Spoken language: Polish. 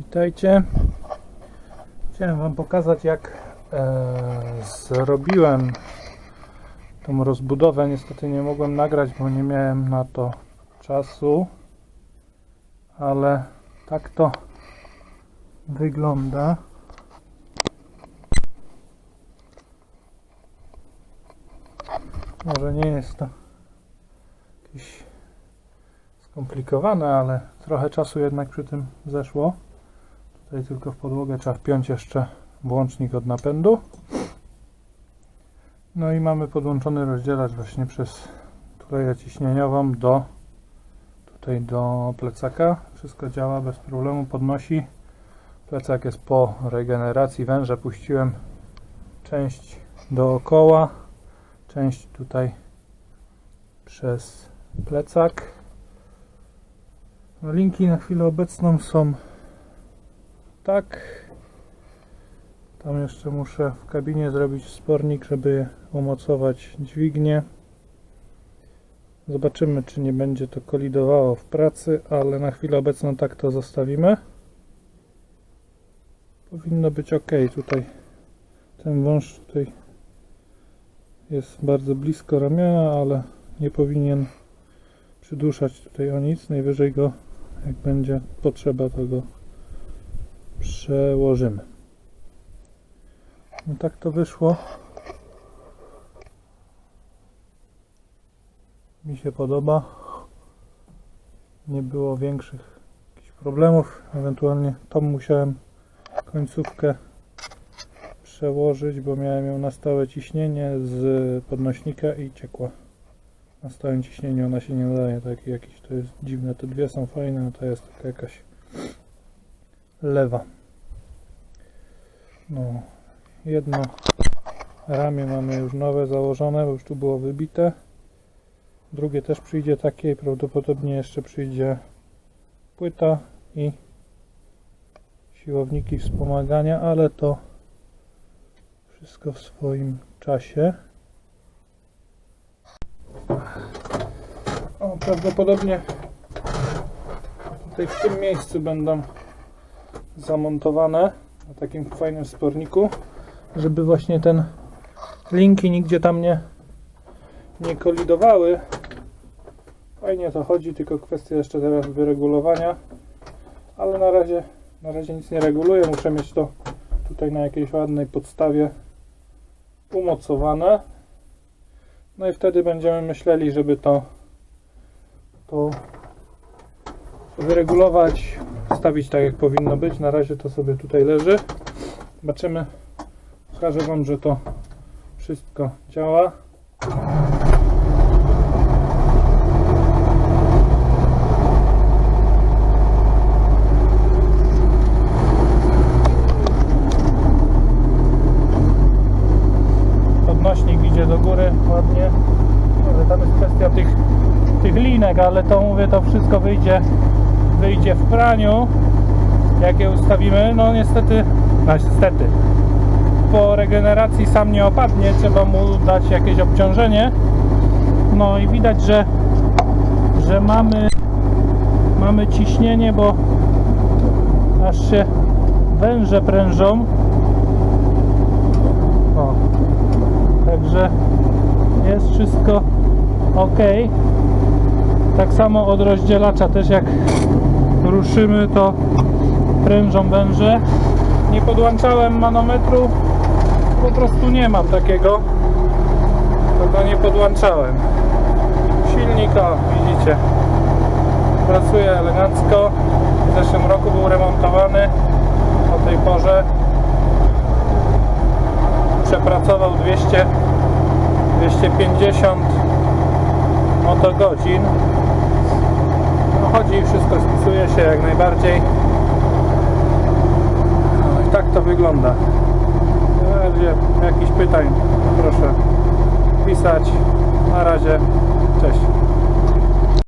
Witajcie. Chciałem Wam pokazać jak e, zrobiłem tą rozbudowę. Niestety nie mogłem nagrać, bo nie miałem na to czasu, ale tak to wygląda. Może nie jest to jakieś skomplikowane, ale trochę czasu jednak przy tym zeszło. Tutaj tylko w podłogę trzeba wpiąć jeszcze włącznik od napędu. No i mamy podłączony rozdzielacz właśnie przez tuleję ciśnieniową do tutaj do plecaka. Wszystko działa bez problemu, podnosi. Plecak jest po regeneracji węża. Puściłem część dookoła, część tutaj przez plecak. No, linki na chwilę obecną są tak. Tam jeszcze muszę w kabinie zrobić spornik, żeby umocować dźwignię. Zobaczymy, czy nie będzie to kolidowało w pracy, ale na chwilę obecną tak to zostawimy. Powinno być ok. Tutaj ten wąż tutaj jest bardzo blisko ramiona, ale nie powinien przyduszać tutaj o nic. Najwyżej go, jak będzie potrzeba, to go przełożymy. No tak to wyszło. Mi się podoba. Nie było większych jakichś problemów. Ewentualnie tą musiałem końcówkę przełożyć, bo miałem ją na stałe ciśnienie z podnośnika i ciekła. Na stałym ciśnieniu ona się nie nadaje, tak jakieś to jest dziwne. Te dwie są fajne, a ta jest taka jakaś lewa. No, jedno ramię mamy już nowe założone, bo już tu było wybite. Drugie też przyjdzie takie i prawdopodobnie jeszcze przyjdzie płyta i siłowniki wspomagania, ale to wszystko w swoim czasie. O, prawdopodobnie tutaj w tym miejscu będą zamontowane na takim fajnym sporniku, żeby właśnie ten linki nigdzie tam nie, nie kolidowały. Fajnie to chodzi, tylko kwestia jeszcze teraz wyregulowania, ale na razie, na razie nic nie reguluję, muszę mieć to tutaj na jakiejś ładnej podstawie umocowane. No i wtedy będziemy myśleli, żeby to, to wyregulować, stawić tak jak powinno być. Na razie to sobie tutaj leży. Zobaczymy. Pokażę Wam, że to wszystko działa. Podnośnik idzie do góry ładnie. Tam jest kwestia tych, tych linek, ale to mówię, to wszystko wyjdzie, wyjdzie w praniu. Jak je ustawimy, no niestety, no niestety, po regeneracji sam nie opadnie, trzeba mu dać jakieś obciążenie. No i widać, że, że mamy, mamy ciśnienie, bo aż się węże prężą. O. Także jest wszystko ok. Tak samo od rozdzielacza też jak ruszymy to prężą węże. Nie podłączałem manometru, po prostu nie mam takiego. To go nie podłączałem. Silnik, o widzicie, pracuje elegancko. W zeszłym roku był remontowany o tej porze. Przepracował 200 250 motogodzin. Chodzi wszystko spisuje się jak najbardziej. No i tak to wygląda. Jakichś pytań proszę pisać. Na razie. Cześć.